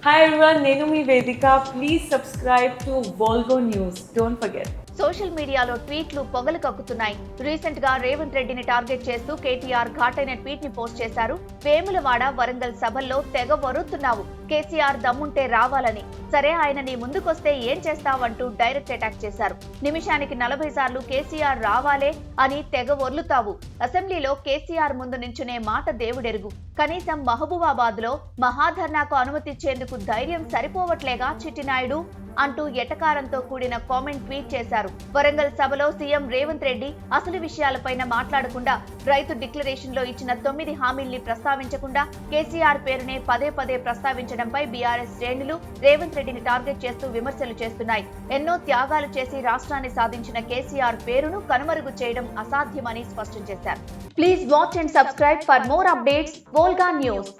Hi everyone, Nenumi Vedika. Please subscribe to Volvo News. Don't forget. Social మీడియాలో ట్వీట్లు పొగలు కక్కుతున్నాయి. రీసెంట్గా రేవంత్ రెడ్డిని టార్గెట్ చేస్తూ కేటీఆర్ ఘాటైన ట్వీట్ని పోస్ట్ చేశారు. వేములవాడ వరంగల్ సభల్లో తెగ వరుతున్నావు. కేసీఆర్ దమ్ముంటే రావాలని. సరే ఆయన నీ ముందుకొస్తే ఏం చేస్తావంటూ డైరెక్ట్ అటాక్ చేశారు. నిమిషానికి నలభై సార్లు కేసీఆర్ రావాలే అని తెగ వర్లుతావు అసెంబ్లీలో కేసీఆర్ ముందు నించునే మాట దేవుడెరుగు. కనీసం మహబూబాబాద్లో మహాధర్నాకు అనుమతిచ్చేందుకు ధైర్యం సరిపోవట్లేగా చిట్టినాయుడు? అంటూ ఎటకారంతో కూడిన కామెంట్ ట్వీట్ చేశారు. వరంగల్ సభలో సీఎం రేవంత్ రెడ్డి అసలు విషయాలపైన మాట్లాడకుండా రైతు డిక్లరేషన్లో ఇచ్చిన తొమ్మిది హామీల్ని ప్రస్తావించకుండా కేసీఆర్ పేరునే పదే పదే ప్రస్తావించడంపై బీఆర్ఎస్ శ్రేణులు రేవంత్ రెడ్డిని టార్గెట్ చేస్తూ విమర్శలు చేస్తున్నాయి. ఎన్నో త్యాగాలు చేసి రాష్ట్రాన్ని సాధించిన కేసీఆర్ పేరును కనుమరుగు చేయడం అసాధ్యమని స్పష్టం చేశారు. Please watch and subscribe for more updates Volga news